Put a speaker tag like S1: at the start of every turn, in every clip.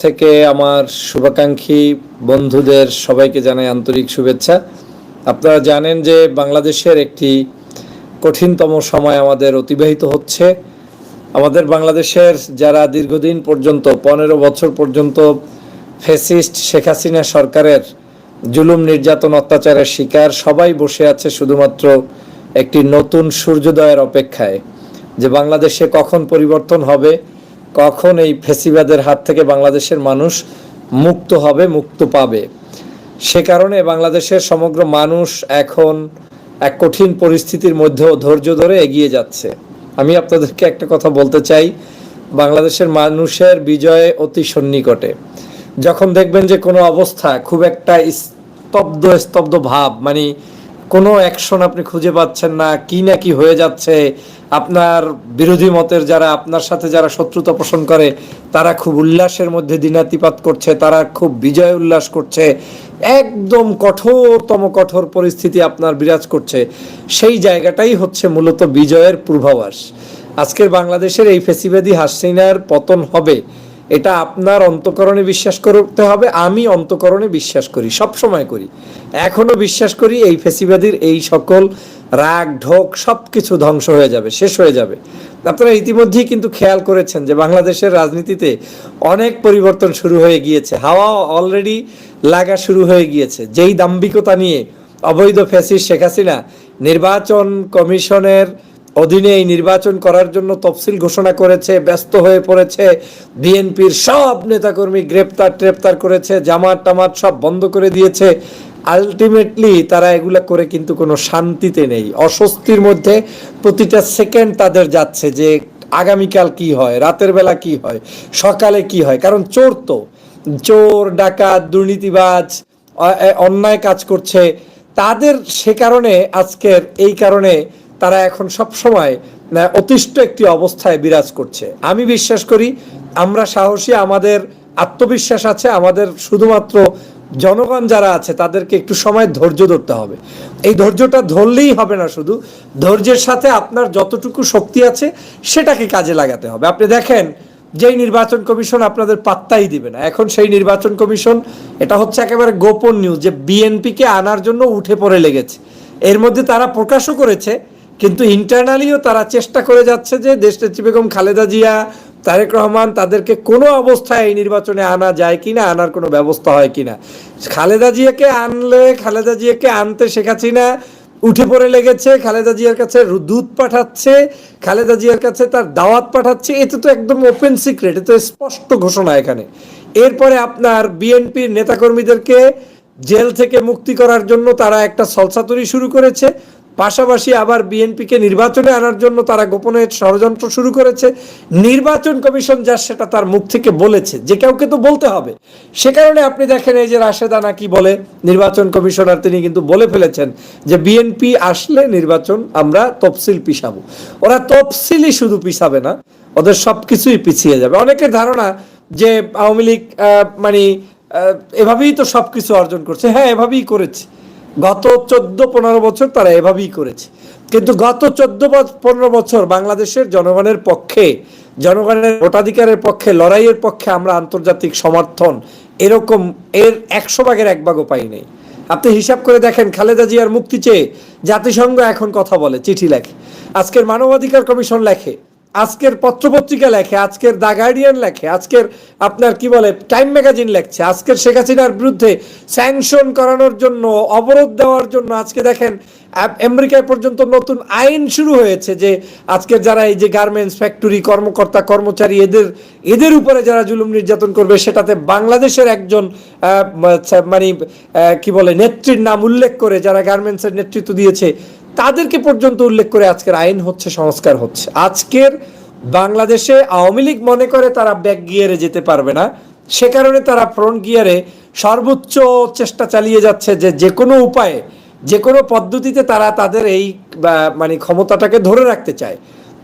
S1: থেকে আমার শুভাকাঙ্ক্ষী বন্ধুদের সবাইকে জানাই আন্তরিক শুভেচ্ছা। আপনারা জানেন যে বাংলাদেশের একটি কঠিনতম সময় আমাদের অতিবাহিত হচ্ছে। আমাদের বাংলাদেশের যারা দীর্ঘদিন পর্যন্ত, পনেরো বছর পর্যন্ত ফেসিস্ট শেখ হাসিনা সরকারের জুলুম নির্যাতন অত্যাচারের শিকার, সবাই বসে আছে শুধুমাত্র একটি নতুন সূর্যোদয়ের অপেক্ষায় যে বাংলাদেশে কখন পরিবর্তন হবে। কখন এই ফেসিবাদের হাত থেকে বাংলাদেশের মানুষ মুক্ত হবে, মুক্ত পাবে? সে কারণে বাংলাদেশের সমগ্র মানুষ এখন এক কঠিন পরিস্থিতির মধ্যেও ধৈর্য ধরে এগিয়ে যাচ্ছে। আমি আপনাদেরকে একটা কথা বলতে চাই, বাংলাদেশের মানুষের বিজয়ে অতি সন্নিকটে। যখন দেখবেন যে কোনো অবস্থা খুব একটা স্তব্ধ স্তব্ধ ভাব মানে কোনো অ্যাকশন আপনি খুঁজে পাচ্ছেন না, কি না কি হয়ে যাচ্ছে আপনার বিরোধী মতের যারা আপনার সাথে যারা শত্রুতা পোষণ করে, তারা খুব উল্লাসের মধ্যে দিনাতিপাত করছে, তারা খুব বিজয় উল্লাস করছে। একদম কঠোরতম কঠোর পরিস্থিতি আপনার বিরাজ করছে। সেই জায়গাটাই হচ্ছে মূলত বিজয়ের পূর্বাভাস। আজকের বাংলাদেশের এই ফেসিবাদী হাসিনার পতন হবে। এটা আপনার অন্তকরণে বিশ্বাস করতে হবে, আমি অন্তকরণে বিশ্বাস করি, সব সময় করি। এখনও বিশ্বাস করি এই ফেসিবাদীর এই সকল রাগ, ঢোক সব কিছু ধ্বংস হয়ে যাবে, শেষ হয়ে যাবে। আপনারা ইতিমধ্যেই কিন্তু খেয়াল করেছেন যে বাংলাদেশের রাজনীতিতে অনেক পরিবর্তন শুরু হয়ে গিয়েছে। হাওয়া অলরেডি লাগা শুরু হয়ে গিয়েছে। যেই দাম্ভিকতা নিয়ে অবৈধ ফ্যাসিস্ট শেখ হাসিনা নির্বাচন কমিশনের অধীনে এই নির্বাচন করার জন্য তফসিল ঘোষণা করেছে, ব্যস্ত হয়ে পড়েছে। বিএনপির সব নেতাকর্মী গ্রেপ্তার, ট্রেপ্তার করেছে, জামাত টামাত সব বন্ধ করে দিয়েছে। আলটিমেটলি তারা এগুলা করে কিন্তু কোনো শান্তিতে নেই। অস্বস্তির মধ্যে প্রতিটা সেকেন্ড তাদের যাচ্ছে যে আগামীকাল কি হয়, রাতের বেলা কি হয়, সকালে কি হয়। কারণ চোর তো। চোর, ডাকাত, দুর্নীতিবাজ অন্যায় কাজ করছে। তাদের সে কারণে, আজকের এই কারণে তারা এখন সব সময় অতিষ্ঠ একটি অবস্থায় বিরাজ করছে। আমি বিশ্বাস করি, আমরা সাহসী, আমাদের আত্মবিশ্বাস আছে, আমাদের শুধুমাত্র জনগণ যারা আছে, তাদেরকে একটু সময় ধৈর্য ধরতে হবে। এই ধৈর্যটা ধরলেই হবে না শুধু, ধৈর্যের সাথে আপনার যতটুকু শক্তি আছে, সেটাকে কাজে লাগাতে হবে। আপনি দেখেন, যেই নির্বাচন কমিশন আপনাদের পাত্তাই দিবে না। এখন সেই নির্বাচন কমিশন, এটা হচ্ছে একেবারে গোপন নিউজ যে বিএনপিকে আনার জন্য উঠে পড়ে লেগেছে। এর মধ্যে তারা প্রকাশও করেছে কিন্তু ইন্টারনালিও তারা চেষ্টা করে যাচ্ছে যে দেশনেত্রী বেগম খালেদা জিয়া, তারেক রহমান তাদেরকে কোনো অবস্থায় এই নির্বাচনে আনা যায় কিনা, আনার কোনো ব্যবস্থা হয় কিনা। খালেদা জিয়াকে আনলে, খালেদা জিয়াকে আনতে শেখাচ্ছি না উঠে পড়ে লেগেছে, খালেদা জিয়ার কাছে দুধ পাঠাচ্ছে, খালেদা জিয়ার কাছে তার দাওয়াত পাঠাচ্ছে এতে তো একদম ওপেন সিক্রেট এতে স্পষ্ট ঘোষণা এখানে। এরপরে আপনার বিএনপির নেতাকর্মীদেরকে জেল থেকে মুক্তি করার জন্য তারা একটা সলসাতুরি শুরু করেছে। পাশাপাশি আবার বিএনপিকে নির্বাচনে আনার জন্য তারা গোপনে ষড়যন্ত্র শুরু করেছে। নির্বাচন কমিশন যা সেটা তার মুখ থেকে বলেছে, যে কাউকে তো বলতে হবে। সে কারণে আপনি দেখেন এই যে রাশেদা নাকি বলে, নির্বাচন কমিশনার তিনি কিন্তু বলে ফেলেছেন যে বিএনপি আসলে নির্বাচন আমরা তফসিল পিসাবো ওরা তফসিলই শুধু পিছাবে না, ওদের সব কিছুই পিছিয়ে যাবে। অনেকের ধারণা যে আওয়ামী লীগ মানে এভাবেই তো সব কিছু অর্জন করছে। হ্যাঁ এভাবেই করেছে। গত চোদ্দ পনেরো বছর তারা এভাবেই করেছে। কিন্তু গত চোদ্দ পনেরো বছর বাংলাদেশের জনগণের পক্ষে, জনগণের ভোটাধিকারের পক্ষে, লড়াইয়ের পক্ষে আমরা আন্তর্জাতিক সমর্থন এরকম এর একশো ভাগের এক ভাগও পাই নাই। আপনি হিসাব করে দেখেন, খালেদা জিয়ার মুক্তি চেয়ে জাতিসংঘ এখন কথা বলে, চিঠি লেখে। আজকের মানবাধিকার কমিশন লেখে আজকের পত্রপত্রিকা লেখে, আজকের দ্য গার্ডিয়ান লেখে, আজকের আপনার কি বলে টাইম ম্যাগাজিন লেখছে। আজকের শেখ হাসিনার বিরুদ্ধে স্যাংশন করানোর জন্য, অবরোধ দেওয়ার জন্য আজকে দেখেন আমেরিকায় পর্যন্ত নতুন আইন শুরু হয়েছে যে আজকের যারা এই যে গার্মেন্টস ফ্যাক্টরি কর্মকর্তা, কর্মচারী, এদের এদের উপরে যারা জুলুম নির্যাতন করবে, সেটাতে বাংলাদেশের একজন মানে কি বলে, নেত্রীর নাম উল্লেখ করে যারা গার্মেন্টসের নেতৃত্ব দিয়েছে তাদেরকে পর্যন্ত উল্লেখ করে আজকের আইন হচ্ছে, সংস্কার হচ্ছে। আজকের বাংলাদেশে আওয়ামী লীগ মনে করে তারা ব্যাক গিয়ারে যেতে পারবে না। সে কারণে তারা ফ্রন্ট গিয়ারে সর্বোচ্চ চেষ্টা চালিয়ে যাচ্ছে যে যে কোনো উপায়ে, যে কোনো পদ্ধতিতে তারা তাদের এই মানে ক্ষমতাটাকে ধরে রাখতে চায়।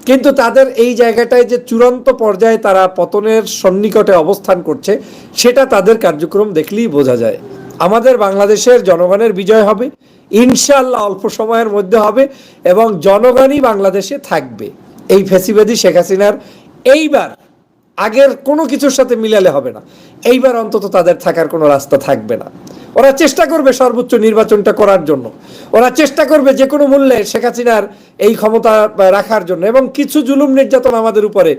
S1: কিন্তু তাদের এই জায়গাটায় যে চূড়ান্ত পর্যায়ে তারা পতনের সন্নিকটে অবস্থান করছে, সেটা তাদের কার্যক্রম দেখলেই বোঝা যায়। আমাদের বাংলাদেশের জনগণের বিজয় হবে। ইনশাল্লাহ অল্প সময়ের মধ্যে হবে এবং জনগণই বাংলাদেশে থাকবে। এই ফেসিবাদী শেখ হাসিনার এইবার আগের কোনো কিছুর সাথে মিলালে হবে না। এইবার অন্তত তাদের থাকার কোনো রাস্তা থাকবে না। ওরা চেষ্টা করবে সর্বোচ্চ নির্বাচনটা করার জন্য। ওরা চেষ্টা করবে যে কোনো মূল্যে শেখ হাসিনার এই ক্ষমতা রাখার জন্য। এবং কিছু জুলুম নির্যাতন আমাদের উপরে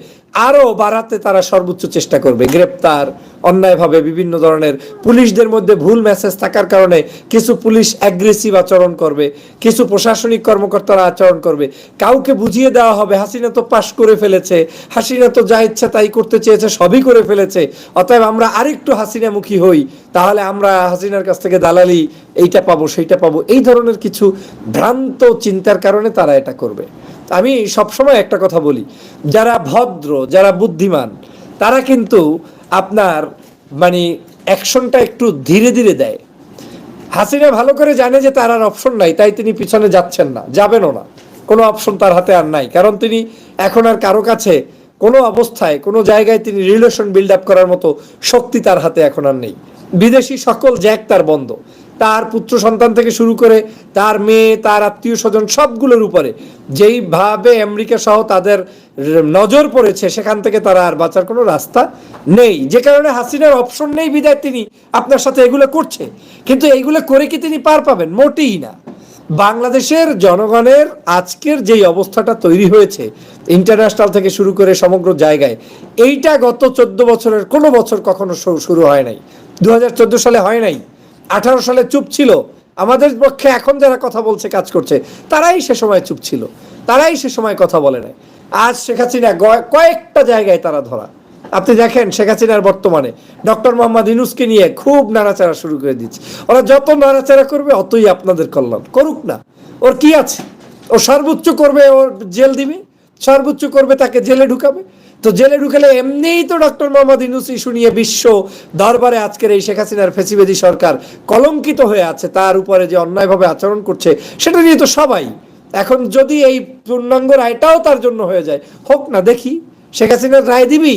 S1: আরও বাড়াতে তারা সর্বোচ্চ চেষ্টা করবে। গ্রেপ্তার, অন্যায়ভাবে বিভিন্ন ধরনের পুলিশদের মধ্যে ভুল মেসেজ থাকার কারণে কিছু পুলিশ অ্যাগ্রেসিভ আচরণ করবে, কিছু প্রশাসনিক কর্মকর্তারা আচরণ করবে। কাউকে বুঝিয়ে দেওয়া হবে, হাসিনা তো পাশ করে ফেলেছে, হাসিনা তো যা ইচ্ছা তাই করতে চেয়েছে, সবই করে ফেলেছে। অতএব আমরা আরেকটু হাসিনামুখী হই, তাহলে আমরা হাসিনার কাছ থেকে দালালি এইটা পাবো, সেইটা পাবো, এই ধরনের কিছু ভ্রান্ত চিন্তার কারণে তারা এটা করবে। আমি সবসময় একটা কথা বলি, যারা ভদ্র, যারা বুদ্ধিমান, তারা কিন্তু আপনার মানে অ্যাকশনটা একটু ধীরে ধীরে দেয়। হাসিনা ভালো করে জানে যে তার আর অপশন নাই, তাই তিনি পিছনে যাচ্ছেন না, যাবেনও না। কোনো অপশন তার হাতে আর নাই, কারণ তিনি এখন আর কারও কাছে কোনো অবস্থায়, কোনো জায়গায় তিনি রিলেশন বিল্ড আপ করার মতো শক্তি তার হাতে এখন আর নেই। বিদেশি সকল জ্যাক তার বন্ধ। তার পুত্র সন্তান থেকে শুরু করে তার মেয়ে, তার আত্মীয় স্বজন সবগুলোর উপরে। যেইভাবে আমেরিকা সহ তাদের নজর পড়েছে, সেখান থেকে তারা আর বাঁচার কোনো রাস্তা নেই। যে কারণে হাসিনার অপশন নেই বিদায় তিনি আপনার সাথে এগুলো করছে। কিন্তু এইগুলো করে কি তিনি পার পাবেন? মোটেই না। বাংলাদেশের জনগণের আজকের যেই অবস্থাটা তৈরি হয়েছে ইন্টারন্যাশনাল থেকে শুরু করে সমগ্র জায়গায়, এইটা গত চোদ্দ বছরের কোনো বছর কখনো শুরু হয় নাই। দু হাজার চোদ্দ সালে হয় নাই। আঠারো সালে চুপ ছিল। আমাদের পক্ষে এখন যারা কথা বলছে, কাজ করছে, তারাই সে সময় চুপ ছিল। তারাই সে সময় কথা বলে নাই। আজ শেখ হাসিনা কয়েকটা জায়গায় তারা ধরা। আপনি দেখেন শেখ হাসিনার বর্তমানে। ডক্টর মোহাম্মদ ইনুসকে নিয়ে খুব নাড়াচাড়া শুরু করে দিচ্ছে। ওরা যত নাড়াচাড়া করবে, অতই আপনাদের কল্যাণ। করুক না। ওর কি আছে? ও সর্বোচ্চ করবে, ওর জেল দিবে। সর্বোচ্চ করবে, তাকে জেলে ঢুকাবে। তো জেলে ঢুকালে এমনিই তো ডক্টর মোহাম্মদ ইনুস ইস্যু নিয়ে বিশ্ব দরবারে আজকের এই শেখ হাসিনার ফেসিবেদি সরকার কলঙ্কিত হয়ে আছে, তার উপরে যে অন্যায়ভাবে আচরণ করছে, সেটা নিয়ে তো সবাই। এখন যদি এই পূর্ণাঙ্গ রায়টাও তার জন্য হয়ে যায়, হোক না, দেখি। শেখ হাসিনার রায় দিবি,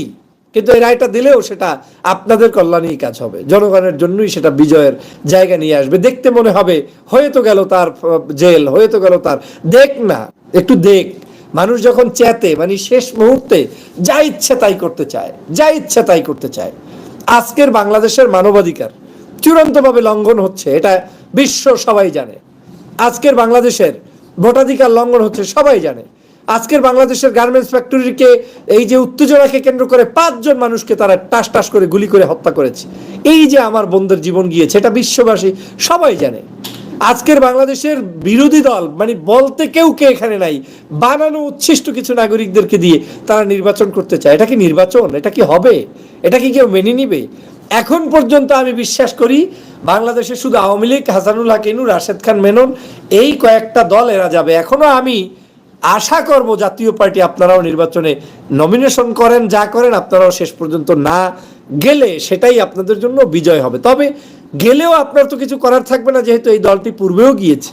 S1: কিন্তু এই রায়টা দিলেও সেটা আপনাদের কল্যাণেই কাজ হবে। জনগণের জন্যই সেটা বিজয়ের জায়গা নিয়ে আসবে। দেখতে মনে হবে, হয়ে তো গেল তার জেল, হয়ে তো গেল তার। দেখ না, একটু দেখ। মানুষ যখন চেতে মানে শেষ মুহূর্তে যা ইচ্ছে তাই করতে চায়, যা ইচ্ছে তাই করতে চায়। আজকের বাংলাদেশের মানবাধিকার চূড়ান্তভাবে লঙ্ঘন হচ্ছে, এটা বিশ্ব সবাই জানে। আজকের বাংলাদেশের ভোটাধিকার লঙ্ঘন হচ্ছে, সবাই জানে। আজকের বাংলাদেশের গার্মেন্টস ফ্যাক্টরিকে এই যে উত্তেজনাকে কেন্দ্র করে পাঁচজন মানুষকে তারা টাস টাস করে গুলি করে হত্যা করেছে। এই যে আমার বন্ধুর জীবন গিয়েছে, এটা বিশ্ববাসী সবাই জানে। আজকের বাংলাদেশের বিরোধী দল মানে বলতে কেউ কে এখানে নাই, বানানো উচ্ছিষ্ট কিছু নাগরিকদেরকে দিয়ে তারা নির্বাচন করতে চায়। এটা কি নির্বাচন? এটা কি হবে? এটা কি কেউ মেনে নিবে? এখন পর্যন্ত আমি বিশ্বাস করি বাংলাদেশে শুধু আওয়ামী লীগ, হাসানুল হাকিনু রাশেদ খান, মেনন, এই কয়েকটা দল এরা যাবে। এখনও আমি আশা করব জাতীয় পার্টি আপনারাও নির্বাচনে নমিনেশন করেন, যা করেন, আপনারাও শেষ পর্যন্ত না গেলে সেটাই আপনাদের জন্য বিজয় হবে। তবে গেলেও আপনার তো কিছু করার থাকবে না, যেহেতু এই দলটি পূর্বেও গিয়েছে।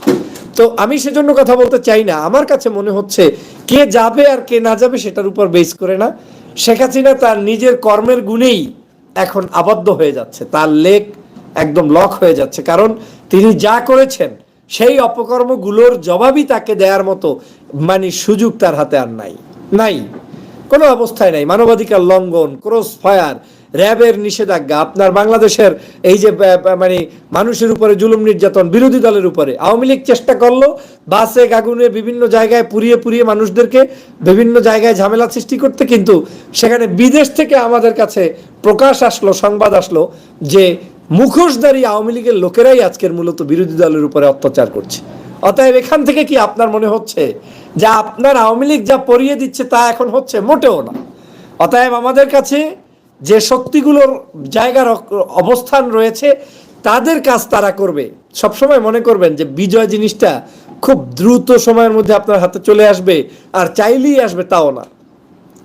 S1: তো আমি সেজন্য কথা বলতে চাই না। আমার কাছে মনে হচ্ছে কে যাবে আর কে না যাবে সেটার উপর বেস করে না। শেখ হাসিনা তার নিজের কর্মের গুণেই এখন আবদ্ধ হয়ে যাচ্ছে। তার লেক একদম লক হয়ে যাচ্ছে। কারণ তিনি যা করেছেন, সেই অপকর্মগুলোর জবাবই তাকে দেওয়ার মতো মানে সুযোগ তার হাতে আর নাই। নাই। কোনো অবস্থায় নাই। মানবাধিকার লঙ্ঘন, ক্রস ফায়ার র্যাবের নিষেধাজ্ঞা, আপনার বাংলাদেশের এই যে মানে মানুষের উপরে জুলুম নির্যাতন, বিরোধী দলের উপরে। আওয়ামী লীগ চেষ্টা করল, বাসে, গাগুনে বিভিন্ন জায়গায় পুড়িয়ে পুড়িয়ে মানুষদেরকে বিভিন্ন জায়গায় ঝামেলা সৃষ্টি করতে, কিন্তু সেখানে বিদেশ থেকে আমাদের কাছে প্রকাশ আসলো, সংবাদ আসলো যে মুখোশধারী আওয়ামী লীগের লোকেরাই আজকের মূলত বিরোধী দলের উপরে অত্যাচার করছে। অতএব এখান থেকে কি আপনার মনে হচ্ছে যে আপনার আওয়ামী লীগ যা পরিয়ে দিচ্ছে তা এখন হচ্ছে মোটেও না? অতএব আমাদের কাছে যে শক্তিগুলোর জায়গার অবস্থান রয়েছে, তাদের কাজ তারা করবে। সবসময় মনে করবেন যে বিজয় জিনিসটা খুব দ্রুত সময়ের মধ্যে আপনার হাতে চলে আসবে, আর চাইলেই আসবে তাও না।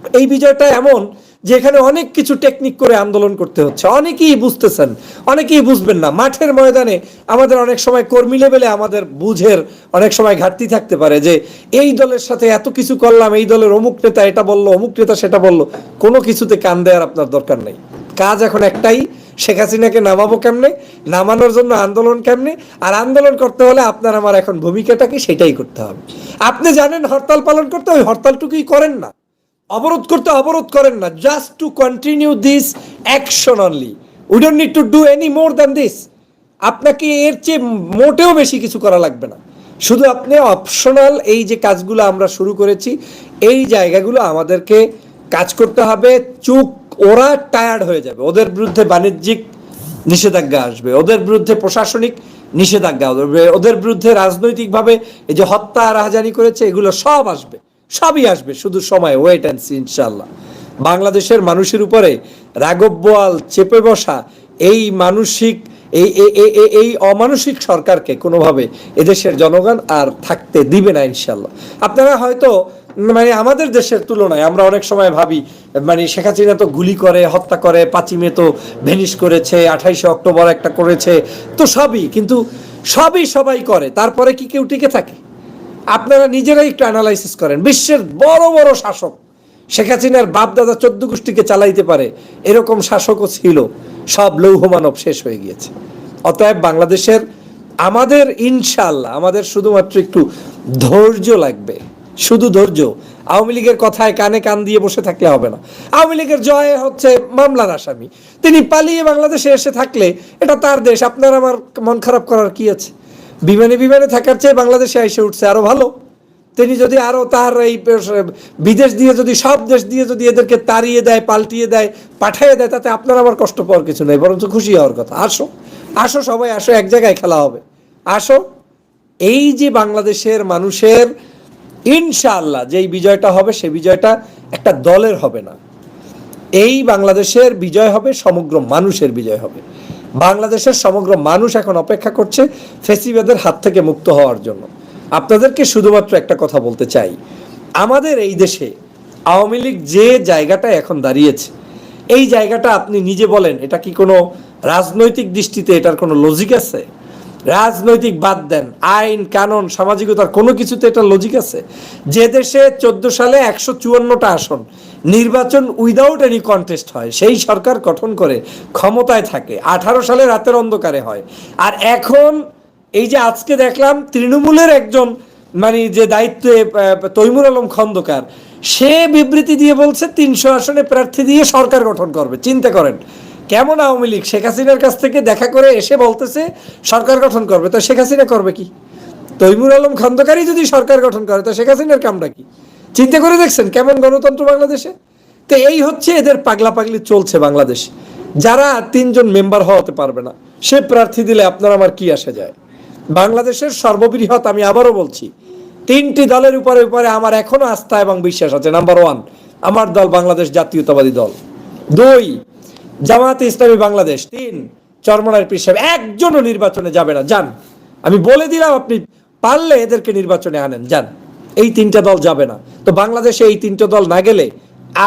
S1: এই বিজয়টা এমন যে এখানে অনেক কিছু টেকনিক করে আন্দোলন করতে হচ্ছে। অনেকেই বুঝতেছেন, অনেকেই বুঝবেন না। মাঠের ময়দানে আমাদের অনেক সময় কর্মী লেভেলে আমাদের বুঝের অনেক সময় ঘাটতি থাকতে পারে যে, এই দলের সাথে এত কিছু করলাম, এই দলের অমুক নেতা এটা বলল, অমুক নেতা সেটা বলল। কোনো কিছুতে কান দেওয়ার আপনার দরকার নেই। কাজ এখন একটাই, শেখ হাসিনাকে নামাবো কেমনে, নামানোর জন্য আন্দোলন কেমনে, আর আন্দোলন করতে হলে আপনার আমার এখন ভূমিকাটা কি সেটাই করতে হবে। আপনি জানেন হরতাল পালন করতে, ওই হরতালটুকুই করেন না। অবরোধ করতে অবরোধ করেন না just to continue this action only we don't need to do any more than this আপনাকে এর চেয়ে মোটেও বেশি কিছু করা লাগবে না। শুধু আপনি অপশনাল এই যে কাজগুলো আমরা শুরু করেছি, এই জায়গাগুলো আমাদেরকে কাজ করতে হবে। চুপ ওরা টায়ার্ড হয়ে যাবে। ওদের বিরুদ্ধে বাণিজ্যিক নিষেধাজ্ঞা আসবে। ওদের বিরুদ্ধে প্রশাসনিক নিষেধাজ্ঞা ওদের বিরুদ্ধে রাজনৈতিকভাবে এই যে হত্যা, রাহাজানি করেছে, এগুলো সব আসবে। সবই আসবে, শুধু সময় ওয়েট অ্যান্ড সি ইনশাল্লাহ বাংলাদেশের মানুষের উপরে রাগব বোয়াল চেপে বসা এই মানসিক, এই, এই- অমানসিক সরকারকে কোনোভাবে এদেশের জনগণ আর থাকতে দিবে না ইনশাল্লাহ আপনারা হয়তো মানে আমাদের দেশের তুলনায়, আমরা অনেক সময় ভাবি মানে শেখ হাসিনা তো গুলি করে, হত্যা করে, পাঁচই মে তো ভেনিশ করেছে, আঠাইশে অক্টোবর একটা করেছে, তো সবই, কিন্তু সবই সবাই করে, তারপরে কি কেউ টিকে থাকে? আপনারা নিজেরাই একটু অ্যানালাইসিস করেন। বিশ্বের বড় বড় শাসক, শেখ হাসিনার বাপ দাদা চোদ্দ গোষ্ঠীকে চালাইতে পারে, এরকম শাসকও ছিল। সব লৌহ মানব শেষ হয়ে গিয়েছে। অতএব বাংলাদেশের, আমাদের ইনশাল্লাহ আমাদের শুধুমাত্র একটু ধৈর্য লাগবে। শুধু ধৈর্য। আওয়ামী লীগের কথায় কানে কান দিয়ে বসে থাকলে হবে না। আওয়ামী লীগের জয় হচ্ছে মামলার আসামি। তিনি পালিয়ে বাংলাদেশে এসে থাকলে, এটা তার দেশ। আপনার আমার মন খারাপ করার কি আছে? বিমানে বিমানে থাকার চেয়ে বাংলাদেশে এসে উঠছে আরও ভালো। তিনি যদি আরও তার এই, বিদেশ দিয়ে যদি, সব দেশ দিয়ে যদি এদেরকে তাড়িয়ে দেয়, পাল্টিয়ে দেয়, পাঠিয়ে দেয়, তাতে আপনার আমার কষ্ট পাওয়ার কিছু নেই, বরঞ্চ খুশি হওয়ার কথা। আসো আসো সবাই, আসো, এক জায়গায় খেলা হবে। আসো, এই যে বাংলাদেশের মানুষের, ইনশাআল্লাহ যেই বিজয়টা হবে সেই বিজয়টা একটা দলের হবে না। এই বাংলাদেশের বিজয় হবে, সমগ্র মানুষের বিজয় হবে। বাংলাদেশের সমগ্র মানুষ এখন অপেক্ষা করছে ফেসিবাদের হাত থেকে মুক্ত হওয়ার জন্য। আপনাদেরকে শুধুমাত্র একটা কথা বলতে চাই। আমাদের এই দেশে আওয়ামী লীগ যে জায়গাটা এখন দাঁড়িয়েছে, এই জায়গাটা আপনি নিজে বলেন, এটা কি কোনো রাজনৈতিক দৃষ্টিতে এটার কোনো লজিক আছে? রাজনৈতিক বাদ দেন। আইন, কানুন, সামাজিকতার কোনো কিছুতে এটা লজিক আছে। যে দেশে চোদ্দ সালে একশো চুয়ান্নটা আসন, নির্বাচন উইদাউট এনি কন্টেস্ট হয়, সেই সরকার গঠন করে ক্ষমতায় থাকে। আঠারো সালে রাতের অন্ধকারে হয়। আর এখন এই যে আজকে দেখলাম, তৃণমূলের একজন মানে যে দায়িত্বে তৈমুর আলম খন্দকার, সে বিবৃতি দিয়ে বলছে, তিনশো আসনে প্রার্থী দিয়ে সরকার গঠন করবে। চিন্তা করেন কেমন আওয়ামী লীগ? শেখ হাসিনার কাছ থেকে দেখা করে এসে বলতেছে, সরকার গঠন করবে। তো শেখ হাসিনা করবে কি? তৈমুর আলম খন্দকারই যদি সরকার গঠন করে, তো শেখ হাসিনার কামটা কি? চিন্তা করে দেখছেন কেমন গণতন্ত্র বাংলাদেশে? তো এই হচ্ছে এদের পাগলা পাগলি চলছে বাংলাদেশ। যারা তিনজন মেম্বার হওয়াতে পারবে না, সে প্রার্থী দিলে আপনার আমার কি আসা যায়? বাংলাদেশের সর্ববৃহৎ, আমি আবারও বলছি, তিনটি দলের উপরে উপরে আমার এখনও আস্থা এবং বিশ্বাস আছে। নাম্বার ওয়ান আমার দল বাংলাদেশ জাতীয়তাবাদী দল। দুই জামাত ইসলামী বাংলাদেশ, তিন চরমনার পীর সাহেব, একজনও নির্বাচনে যাবে না। যান, আমি বলে দিলাম আপনি পারলে এদেরকে নির্বাচনে আনেন। যান, এই তিনটা দল যাবে না। তো বাংলাদেশে এই তিনটা দল না গেলে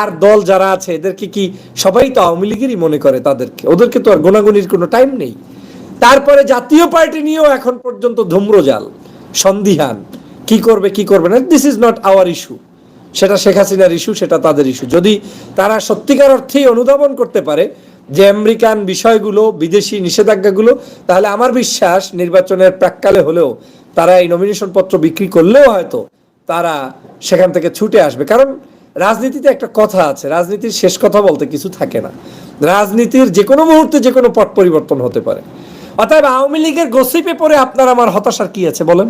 S1: আর দল যারা আছে, এদেরকে কি সবাই তো আওয়ামী লীগেরই মনে করে তাদেরকে? ওদেরকে তো আর গোনাগুনির কোনো টাইম নেই। তারপরে জাতীয় পার্টি নিয়েও এখন পর্যন্ত ধুম্রজাল, সন্দিহান। কি করবে কি করবে না? This is not our issue Sheikh Sheikh হাসিনার ইস্যু সেটা তাদের ইস্যু যদি তারা সত্যিকার অর্থেই অনুধাবন করতে পারে যে আমেরিকান বিষয়গুলো, বিদেশি নিষেধাজ্ঞাগুলো, তাহলে আমার বিশ্বাস নির্বাচনের প্রাককালে হলেও তারা এই নমিনেশন পত্র বিক্রি করলেও হয়তো তারা সেখান থেকে ছুটে আসবে। কারণ রাজনীতিতে একটা কথা আছে, রাজনীতির শেষ কথা বলতে কিছু থাকে না। রাজনীতির যে কোনো মুহূর্তে যে কোনো পট পরিবর্তন হতে পারে। অতএব আওয়ামী লীগের গসিপে পরে আপনার আমার হতাশার কি আছে বলেন?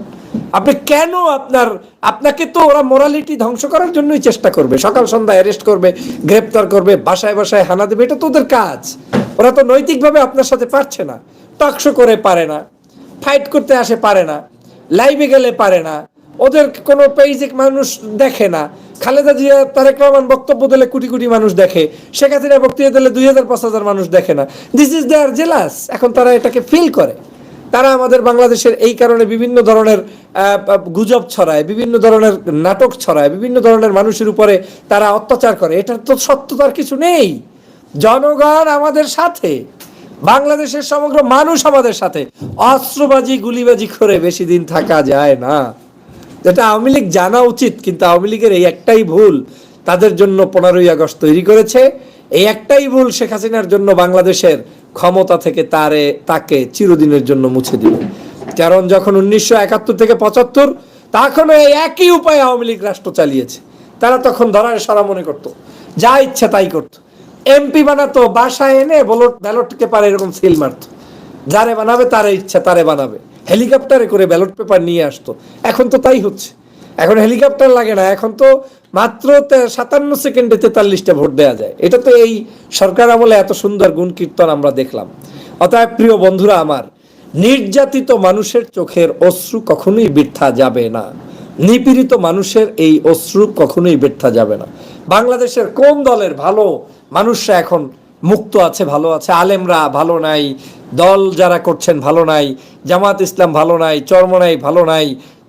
S1: আপনি কেন আপনার, আপনাকে তো ওরা মোরালিটি ধ্বংস করার জন্যই চেষ্টা করবে। সকাল সন্ধ্যা অ্যারেস্ট করবে, গ্রেপ্তার করবে, বাসায় বাসায় হানা দেবে, এটা তো ওদের কাজ। ওরা তো নৈতিকভাবে আপনার সাথে পারছে না। টকশো করে পারে না ফাইট করতে আসে পারে না লাইভে গেলে পারে না, ওদের কোনো পেজে মানুষ দেখে না। খালেদা জিয়া, তারেক রহমান বক্তব্য দিলে কোটি কোটি মানুষ দেখে, শেখ হাসিনা বক্তব্য দিলে দুই হাজার, পাঁচ হাজার মানুষ দেখে না। This is their jealous. এখন তারা এটাকে ফিল করে। তারা আমাদের বাংলাদেশের এই কারণে বিভিন্ন ধরনের গুজব ছড়ায়, বিভিন্ন ধরনের নাটক ছড়ায়, বিভিন্ন ধরনের মানুষের উপরে তারা অত্যাচার করে। এটার তো সত্যতার কিছু নেই। জনগণ আমাদের সাথে। বাংলাদেশের সমগ্র মানুষ আমাদের সাথে। অস্ত্রবাজি, গুলিবাজি করে বেশি দিন থাকা যায় না। যেটা আওয়ামী লীগ জানা উচিত, কিন্তু আওয়ামী লীগের এই একটাই ভুল, তাদের জন্য পনেরোই আগস্ট তৈরি করেছে। এই একটাই ভুল শেখ হাসিনার জন্য বাংলাদেশের ক্ষমতা থেকে তারে, তাকে চিরদিনের জন্য মুছে দিবে। কারণ যখন উনিশশো একাত্তর থেকে পঁচাত্তর তখন এই একই উপায়ে আওয়ামী লীগ রাষ্ট্র চালিয়েছে। তারা তখন ধরার সারা মনে করতো, যা ইচ্ছা তাই করতো। এমপি বানাতো, বাসায় এনে ব্যালট ব্যালটকে পারে এরকম সিল মারতো। যারে বানাবে, তারে ইচ্ছা, তারে বানাবে। হেলিকপ্টারে করে ব্যালট পেপার নিয়ে আসতো। এখন তো তাই হচ্ছে। এখন হেলিকপ্টার লাগে না। এখন তো মাত্র সাতান্ন সেকেন্ডে তেতাল্লিশটা ভোট দেওয়া যায়। এটা তো এই সরকার আমলে এত সুন্দর গুণ কীর্তন আমরা দেখলাম। অতএব প্রিয় বন্ধুরা আমার, নির্যাতিত মানুষের চোখের অশ্রু কখনোই বৃথা যাবে না। নিপীড়িত মানুষের এই অশ্রু কখনোই বৃথা যাবে না। বাংলাদেশের কোন দলের ভালো মানুষরা এখন মুক্ত আছে, ভালো আছে, আলেমরা ভালো নাই, দল যারা করছেন ভালো নাই, জামাত ইসলাম ভালো নাই, চরমনাই ভালো নাই,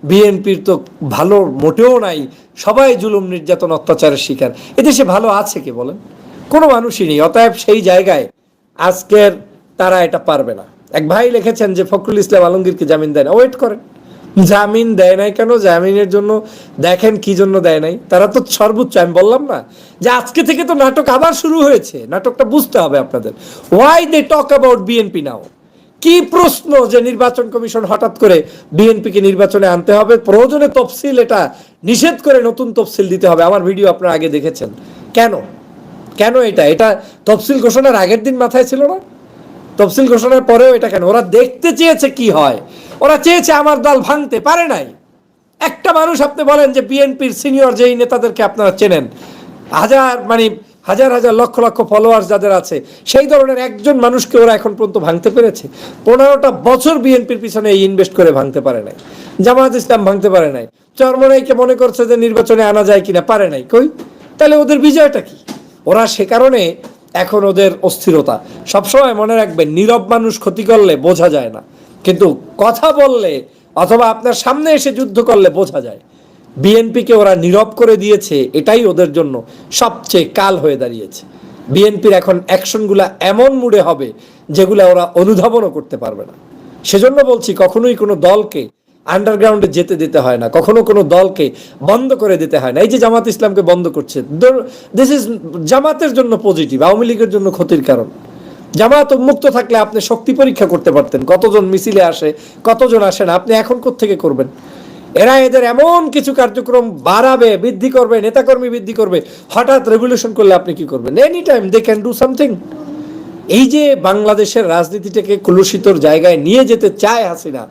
S1: বিএনপির তো ভালো মোটেও নাই, সবাই জুলুম, নির্যাতন, অত্যাচারের শিকার। এদেশে ভালো আছে কি বলেন? কোনো মানুষই নেই, অতএব সেই জায়গায় আজকের তারা এটা পারবে না। এক ভাই লিখেছেন যে, ফখরুল ইসলাম আলমগীরকে জামিন দেয় না ওয়েট করেন। জামিন দেয় নাই কেন? জামিনের জন্য দেখেন কি জন্য দেয় নাই? তারা তো সর্বোচ্চ, আমি বললাম না যে আজকে থেকে তো নাটক আবার শুরু হয়েছে। নাটকটা বুঝতে হবে আপনাদের। Why they talk about BNP now কি প্রশ্ন যে নির্বাচন কমিশন হঠাৎ করে বিএনপিকে নির্বাচনে আনতে হবে? প্রয়োজনে তফসিল এটা নিষেধ করে নতুন তফসিল দিতে হবে। আমার ভিডিও আপনারা আগে দেখেছেন। কেন? কেন এটা? এটা তফসিল ঘোষণার আগের দিন মাথায় ছিল না? তফসিল ঘোষণার পরেও এটা কেন? ওরা দেখতে চেয়েছে কি হয়? ওরা চেয়েছে আমার দল ভাঙতে, পারে নাই। একটা মানুষ আপনি বলেন যে বিএনপির সিনিয়র যেই নেতাদেরকে আপনারা চেনেন, হাজার মানে হাজার হাজার লক্ষ লক্ষ ফলোয়ার্স যাদের আছে, সেই ধরনের একজন মানুষকে ওরা এখন পর্যন্ত ভাঙতে পেরেছে। পনেরোটা বছর বিএনপির পিছনে এই ইনভেস্ট করে ভাঙতে পারে নাই। জামায়াত ইসলাম ভাঙতে পারে নাই। চরমনাইকে মনে করছে যে নির্বাচনে আনা যায় কিনা, পারে নাই। কই? তাহলে ওদের বিজয়টা কি? ওরা সে কারণে এখন ওদের অস্থিরতা। সবসময় মনে রাখবেন, নীরব মানুষ ক্ষতি করলে বোঝা যায় না। কিন্তু কথা বললে অথবা আপনার সামনে এসে যুদ্ধ করলে বোঝা যায়। বিএনপিকে ওরা নীরব করে দিয়েছে, এটাই ওদের জন্য সবচেয়ে কাল হয়ে দাঁড়িয়েছে। বিএনপির এখন অ্যাকশনগুলা এমন মুডে হবে, যেগুলো ওরা অনুধাবনও করতে পারবে না। সেজন্য বলছি, কখনোই কোনো দলকে আন্ডারগ্রাউন্ডে যেতে দিতে হয় না, কখনো কোনো দলকে বন্ধ করে দিতে হয় না। এই যে জামাত ইসলামকে বন্ধ করছে দিস ইজ জামাতের জন্য পজিটিভ আওয়ামী লীগের জন্য ক্ষতির কারণ। জামাত মুক্ত থাকলে আপনি শক্তি পরীক্ষা করতে পারতেন, কতজন মিছিলে আসে, কতজন আসে না, আপনি এখন থেকে করবেন? এরা এদের এমন কিছু কার্যক্রম বাড়াবে, বৃদ্ধি করবে, নেতাকর্মী বৃদ্ধি করবে, হঠাৎ রেগুলেশন করলে আপনি কি করবেন? Any time they can do something এই যে বাংলাদেশের রাজনীতিটাকে কলুষিতর জায়গায় নিয়ে যেতে চায় হাসিনা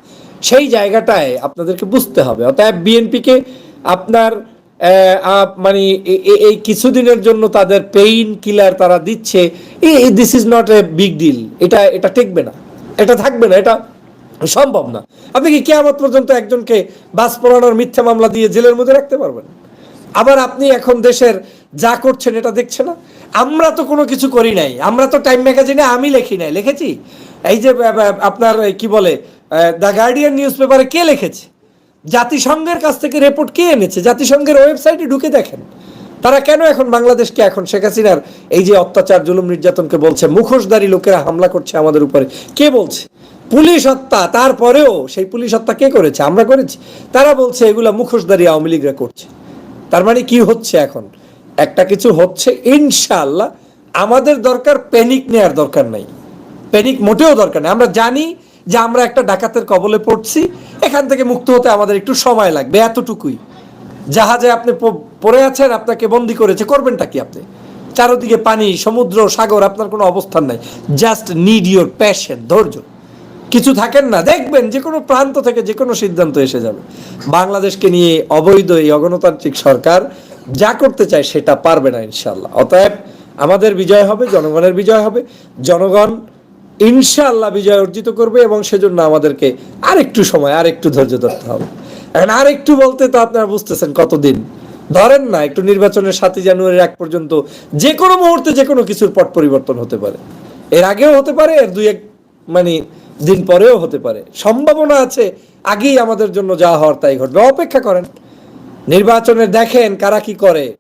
S1: সেই জায়গাটায় আপনাদেরকে বুঝতে হবে। অতএব বিএনপিকে আপনার মানে এই কিছুদিনের জন্য তাদের পেইন কিলার তারা দিচ্ছে this is not a big deal এটা এটা টেকবে না। এটা থাকবে না, এটা সম্ভব না। আপনি কি কেয়ামত পর্যন্ত একজনকে বাস পড়ানোর মিথ্যা মামলা দিয়ে জেলের মধ্যে রাখতে পারবেন? আবার আপনি এখন দেশের যা করছেন এটা দেখছে না? আমরা তো কোনো কিছু করি নাই। আমরা তো টাইম ম্যাগাজিনে আমি লিখি নাই। লিখেছি? এই যে আপনার কি বলে দ্য গার্ডিয়ান নিউজ পেপারে কে লিখেছে? জাতিসংঘের কাছ থেকে রিপোর্ট কে এনেছে? জাতিসংঘের ওয়েবসাইটে ঢুকে দেখেন। তারা কেন এখন বাংলাদেশকে এখন শেখ হাসিনার এই যে অত্যাচার, জুলুম নির্যাতনকে বলছে, মুখোশধারী লোকেরা হামলা করছে আমাদের উপরে। কে বলছে? পুলিশ হত্যা, তারপরেও সেই পুলিশ হত্যা কে করেছে? আমরা করেছি। তারা বলছে, এগুলা মুখোশধারী আওয়ামী লীগরা করছে। তার মানে কি হচ্ছে এখন? একটা কিছু হচ্ছে ইনশাল্লাহ আমাদের দরকার প্যানিক নেওয়ার দরকার নাই। প্যানিক মোটেও দরকার নেই। আমরা জানি যে আমরা একটা ডাকাতের কবলে পড়ছি, এখান থেকে মুক্ত হতে আমাদের একটু সময় লাগবে, এতটুকুই। জাহাজে আপনি পড়ে আছেন, আপনাকে বন্দি করেছে, করবেনটা কি আপনি? চারদিকে পানি, সমুদ্র, সাগর, আপনার কোনো অবস্থান নাই। জাস্ট নিড ইউর প্যাশন ধৈর্য। কিছু থাকেন না, দেখবেন যে কোনো প্রান্ত থেকে যে কোনো সিদ্ধান্ত এসে যাবে। বাংলাদেশকে নিয়ে অবৈধ এই অগণতান্ত্রিক সরকার যা করতে চায় সেটা পারবে না ইনশাল্লাহ অতএব আমাদের বিজয় হবে, জনগণের বিজয় হবে। জনগণ ইনশাআল্লাহ বিজয় অর্জিত করবে এবং সেজন্য আমাদেরকে আরেকটু সময়, আরেকটু ধৈর্য ধরতে হবে। এখন আরেকটু বলতে তো আপনারা বুঝতেছেন কতদিন। ধরেন না, একটু নির্বাচনের সাতই জানুয়ারির এক পর্যন্ত যে কোনো মুহূর্তে যে কোনো কিছুর পট পরিবর্তন হতে পারে। এর আগেও হতে পারে, এর দুই এক মানে দিন পরেও হতে পারে। সম্ভাবনা আছে, আগেই আমাদের জন্য যা হওয়ার তাই ঘটবে। অপেক্ষা করেন নির্বাচনে দেখেন কারা কি করে।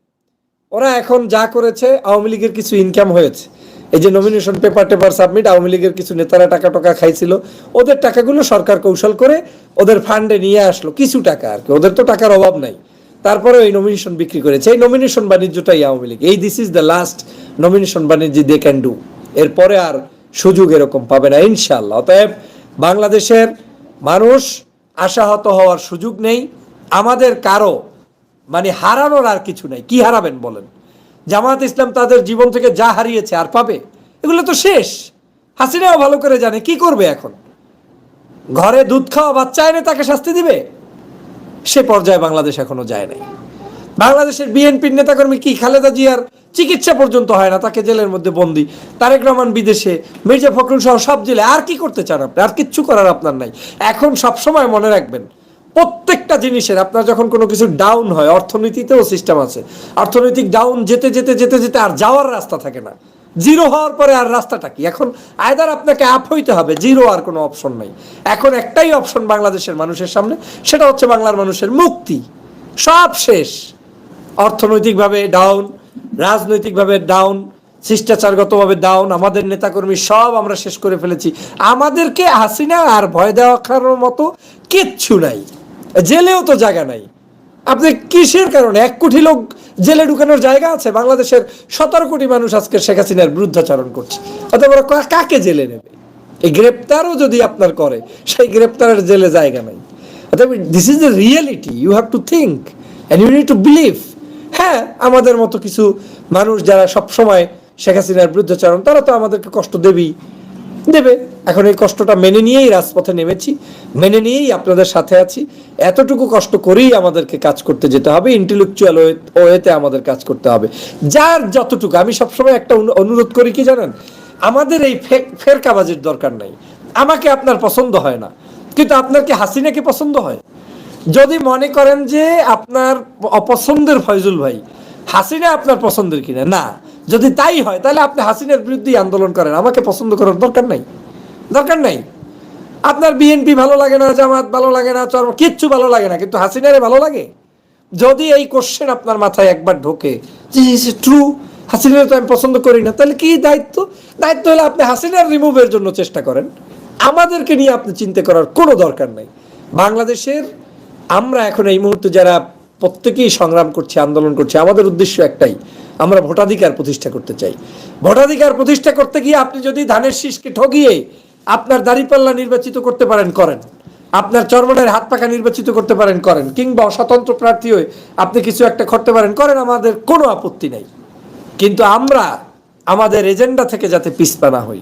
S1: ওরা এখন যা করেছে, আওয়ামী লীগের কিছু ইনকাম হয়েছে। এই যে নমিনেশন পেপার টেপার সাবমিট আওয়ামী লীগের কিছু নেতারা টাকা টাকা খাইছিল, ওদের টাকাগুলো সরকার কৌশল করে ওদের ফান্ডে নিয়ে আসলো, কিছু টাকা আর কি, ওদের তো টাকার অভাব নাই। তারপরে এই নমিনেশন বিক্রি করেছে, এই নমিনেশন বাণিজ্যটাই আওয়ামী লীগ, এই this is the last nomination বাণিজ্য দে ক্যান ডু এরপরে আর সুযোগ এরকম পাবে না ইনশাল্লাহ অতএব বাংলাদেশের মানুষ আশাহত হওয়ার সুযোগ নেই, আমাদের কারও মানে হারানোর আর কিছু নাই, কি হারাবেন বলেন? জামাত ইসলাম তাদের জীবন থেকে যা হারিয়েছে আর পাবে, এগুলো তো শেষ। হাসিনাও ভালো করে জানে, কি করবে এখন? ঘরে দুধ খাওয়া বাচ্চা এনে তাকে শাস্তি দিবে? সে পর্যায়ে বাংলাদেশ এখনও যায় নাই। বাংলাদেশের বিএনপির নেতাকর্মী কি খালেদা জিয়ার চিকিৎসা পর্যন্ত হয় না, তাকে জেলের মধ্যে বন্দি। তারেক রহমান বিদেশে, মির্জা ফখরুল সহ সব জেলে, আর কি করতে চান আপনি? আর কিচ্ছু করার আপনার নাই। এখন সব সময় মনে রাখবেন প্রত্যেকটা জিনিসের, আপনার যখন কোনো কিছু ডাউন হয়, অর্থনীতিতেও সিস্টেম আছে। অর্থনৈতিক ডাউন যেতে যেতে যেতে যেতে আর যাওয়ার রাস্তা থাকে না। জিরো হওয়ার পরে আর রাস্তাটা কি? এখন আয়দার আপনাকে আপ হইতে হবে জিরো আর কোনো অপশন নাই। এখন একটাই অপশন বাংলাদেশের মানুষের সামনে, সেটা হচ্ছে বাংলার মানুষের মুক্তি। সব শেষ। অর্থনৈতিকভাবে ডাউন রাজনৈতিকভাবে ডাউন শিষ্টাচারগতভাবে ডাউন আমাদের নেতাকর্মী সব আমরা শেষ করে ফেলেছি। আমাদেরকে হাসিনা আর ভয় দেওয়া মতো কিচ্ছু নাই। জেলেও তো জায়গা নাই। আপনি কিসের কারণে? এক কোটি লোক জেলে ঢুকানোর জায়গা আছে? বাংলাদেশের সতেরো কোটি মানুষ আজকে শেখ হাসিনার বিরুদ্ধাচরণ করছে। কা- কাকে জেলে নেবে? এই গ্রেপ্তারও যদি আপনার করে, সেই গ্রেপ্তারের জেলে জায়গা নাই। This is the reality you have to think and you need to believe হ্যাঁ আমাদের মতো কিছু মানুষ যারা সবসময় শেখ হাসিনার বিরুদ্ধাচরণ, তারা তো আমাদেরকে কষ্ট দেবেই। দেবে এখন এই কষ্টটা মেনে নিয়েই রাজপথে নেমেছি, মেনে নিয়েই আপনাদের সাথে আছি। এতটুকু কষ্ট করেই আমাদেরকে কাজ করতে যেতে হবে ইন্টেলেকচুয়াল ওয়েতে আমাদের কাজ করতে হবে। যার যতটুকু, আমি সবসময় একটা অনুরোধ করি কি জানেন? আমাদের এই ফেরকাবাজির দরকার নাই। আমাকে আপনার পছন্দ হয় না, কিন্তু আপনার কি হাসিনাকে পছন্দ হয়? যদি মনে করেন যে আপনার অপছন্দের ফয়জুল ভাই, হাসিনা আপনার পছন্দের কিনা? না। যদি তাই হয়, তাহলে আপনি হাসিনার বিরুদ্ধেই আন্দোলন করেন। আমাকে পছন্দ করার দরকার নাই। দরকার নাই। আপনার বিএনপি ভালো লাগে না, জামাত ভালো লাগে না চর্ম কিচ্ছু ভালো লাগে না, কিন্তু হাসিনারে ভালো লাগে। যদি এই কোশ্চেন আপনার মাথায় একবার ঢোকে যে ট্রু হাসিনার তো আমি পছন্দ করি না তাহলে কি দায়িত্ব? দায়িত্ব হলে আপনি হাসিনার রিমুভের জন্য চেষ্টা করেন। আমাদেরকে নিয়ে আপনি চিন্তা করার কোনো দরকার নাই। বাংলাদেশের, আমরা এখন এই মুহূর্তে যারা প্রত্যেকেই সংগ্রাম করছি, আন্দোলন করছি, আমাদের উদ্দেশ্য একটাই আমরা ভোটাধিকার প্রতিষ্ঠা করতে চাই। ভোটাধিকার প্রতিষ্ঠা করতে গিয়ে আপনি যদি ধানের শীষকে ঠগিয়ে আপনার দাঁড়িপাল্লা নির্বাচিত করতে পারেন, করেন। আপনার চর্মনের হাত পাখা নির্বাচিত করতে পারেন, করেন। কিংবা স্বতন্ত্র প্রার্থী হয়ে আপনি কিছু একটা করতে পারেন, করেন, আমাদের কোনো আপত্তি নাই। কিন্তু আমরা আমাদের এজেন্ডা থেকে যাতে পিছপা না হই।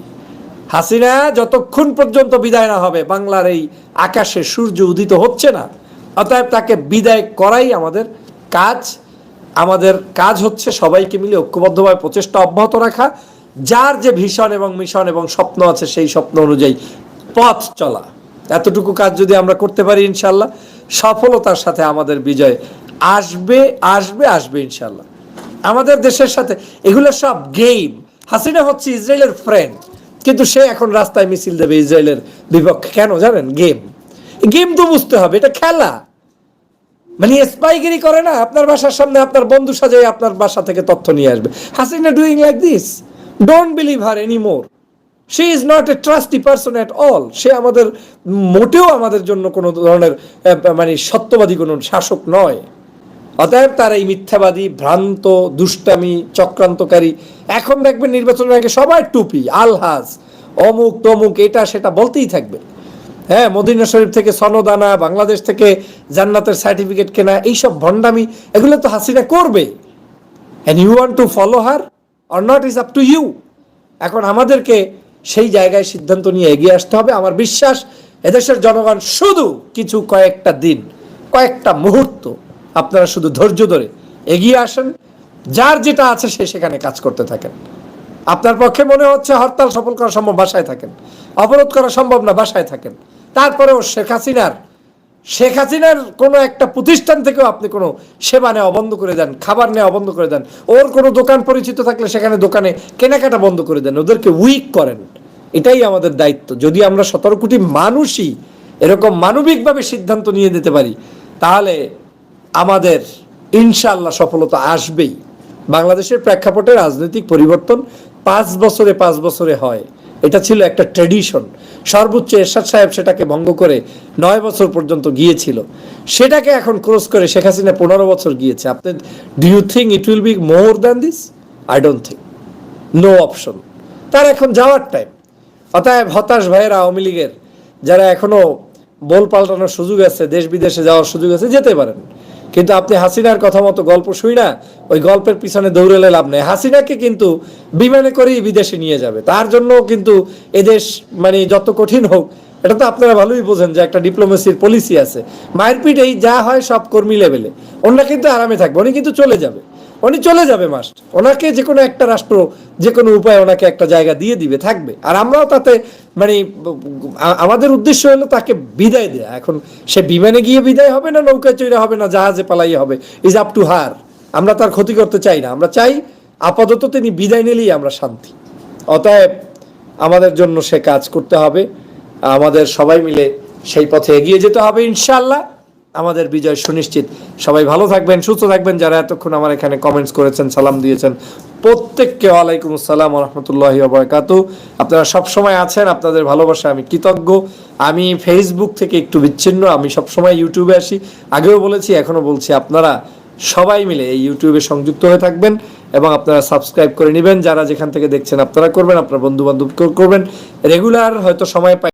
S1: হাসিনা যতক্ষণ পর্যন্ত বিদায় না হবে, বাংলার এই আকাশে সূর্য উদিত হচ্ছে না, অতএব তাকে বিদায় করাই আমাদের কাজ। আমাদের কাজ হচ্ছে সবাইকে মিলে ঐক্যবদ্ধভাবে প্রচেষ্টা অব্যাহত রাখা, যার যে ভীষণ এবং মিশন এবং স্বপ্ন আছে সেই স্বপ্ন অনুযায়ী পথ চলা। এতটুকু কাজ যদি আমরা করতে পারি ইনশাল্লাহ সফলতার সাথে আমাদের বিজয় আসবে আসবে আসবে ইনশাল্লাহ আমাদের দেশের সাথে এগুলো সব গেম। হাসিনা হচ্ছে ইসরায়েলের ফ্রেন্ড কিন্তু সে এখন রাস্তায় মিছিল দেবে ইসরায়েলের বিপক্ষে। কেন জানেন? গেম। গেম তো বুঝতে হবে, এটা খেলা। মানে স্পাইগিরি করে না, আপনার বাসার সামনে আপনার বন্ধু সাজাই আপনার বাসা থেকে তথ্য নিয়ে আসবে। Hasina doing like this don't believe her any more she is not a trustee person at all সে আমাদের, মোটেও আমাদের জন্য কোনো ধরনের মানে সত্যবাদী কোনো শাসক নয়। অতএব তার এই মিথ্যাবাদী, ভ্রান্ত, দুষ্টামি, চক্রান্তকারী, এখন দেখবেন নির্বাচনের আগে সবাই টুপি, আলহাজ অমুক তমুক এটা সেটা বলতেই থাকবে। হ্যাঁ মদিনা শরীফ থেকে সনদ আনা, বাংলাদেশ থেকে জান্নাতের সার্টিফিকেট কেনা, এইসব ভণ্ডামি, এগুলো তো হাসিনা করবে। And you want to follow her or not is up to you এখন আমাদেরকে সেই জায়গায় সিদ্ধান্ত নিয়ে এগিয়ে আসতে হবে। আমার বিশ্বাস, এদেশের জনগণ শুধু কিছু কয়েকটা দিন, কয়েকটা মুহূর্ত আপনারা শুধু ধৈর্য ধরে এগিয়ে আসেন। যার যেটা আছে সে সেখানে কাজ করতে থাকেন। আপনার পক্ষে মনে হচ্ছে হরতাল সফল করা সম্ভব, বাসায় থাকেন। অবরোধ করা সম্ভব না, বাসায় থাকেন। তারপরেও শেখ হাসিনার শেখ হাসিনার কোনো একটা প্রতিষ্ঠান থেকেও আপনি কোনো সেবা নেওয়া বন্ধ করে দেন, খাবার নেওয়া বন্ধ করে দেন। ওর কোনো দোকান পরিচিত থাকলে সেখানে দোকানে কেনাকাটা বন্ধ করে দেন, ওদেরকে উইক করেন। এটাই আমাদের দায়িত্ব। যদি আমরা সতেরো কোটি মানুষই এরকম মানবিকভাবে সিদ্ধান্ত নিয়ে নিতে পারি, তাহলে আমাদের ইনশাল্লাহ সফলতা আসবেই। বাংলাদেশের প্রেক্ষাপটে রাজনৈতিক পরিবর্তন পাঁচ বছরে পাঁচ বছরে হয়। এটা ছিল একটা ট্রেডিশন সর্বোচ্চ এরশাদ সাহেব সেটাকে ভঙ্গ করে নয় বছর পর্যন্ত গিয়েছিল। সেটাকে এখন ক্রস করে শেখ হাসিনা পনেরো বছর গিয়েছে। আপনি do you think it will be more than this I don't think no option তার এখন যাওয়ার টাইম অতএব হতাশ ভাইয়েরা, আওয়ামী লীগের, যারা এখনও বল পাল্টানোর সুযোগ আছে, দেশ বিদেশে যাওয়ার সুযোগ আছে, যেতে পারেন। কিন্তু আপনি হাসিনার কথা মতো গল্প শুই না, ওই গল্পের পিছনে দৌড়েলে লাভ নেই। হাসিনাকে কিন্তু বিমানে করেই বিদেশে নিয়ে যাবে। তার জন্য কিন্তু এদেশ মানে যত কঠিন হোক, এটা তো আপনারা ভালোই বোঝেন যে একটা ডিপ্লোমেসির পলিসি আছে। মায়ের পিঠ এই যা হয় সব কর্মী লেভেলে। ওনারা কিন্তু আরামে থাকবে, উনি কিন্তু চলে যাবে। উনি চলে যাবে মাস্ট ওনাকে যে কোনো একটা রাষ্ট্র যে কোনো উপায়ে ওনাকে একটা জায়গা দিয়ে দিবে, থাকবে। আর আমরাও তাতে মানে আমাদের উদ্দেশ্য হলো তাকে বিদায় দেয়া। এখন সে বিমানে গিয়ে বিদায় হবে না, নৌকায় চড়ে হবে না, জাহাজে পালাই হবে? ইজ আপ টু হার আমরা তার ক্ষতি করতে চাই না। আমরা চাই, আপাতত তিনি বিদায় নিলেই আমরা শান্তি। অতএব আমাদের জন্য সে কাজ করতে হবে। আমাদের সবাই মিলে সেই পথে এগিয়ে যেতে হবে ইনশাল্লাহ আমাদের বিজয় সুনিশ্চিত। সবাই ভালো থাকবেন, সুস্থ থাকবেন। যারা এতক্ষণ আমার এখানে কমেন্টস করেছেন, সালাম দিয়েছেন, প্রত্যেককে ওয়ালাইকুম আসসালাম রহমতুল্লাহি বারকাত। আপনারা সব সময় আছেন, আপনাদের ভালোবাসা আমি কৃতজ্ঞ। আমি ফেসবুক থেকে একটু বিচ্ছিন্ন, আমি সব সময় ইউটিউবে আসি। আগেও বলেছি এখনও বলছি, আপনারা সবাই মিলে এই ইউটিউবে সংযুক্ত হয়ে থাকবেন এবং আপনারা সাবস্ক্রাইব করে নেবেন। যারা যেখান থেকে দেখছেন, আপনারা করবেন, আপনার বন্ধু বান্ধব করবেন। রেগুলার হয়তো সময় পাই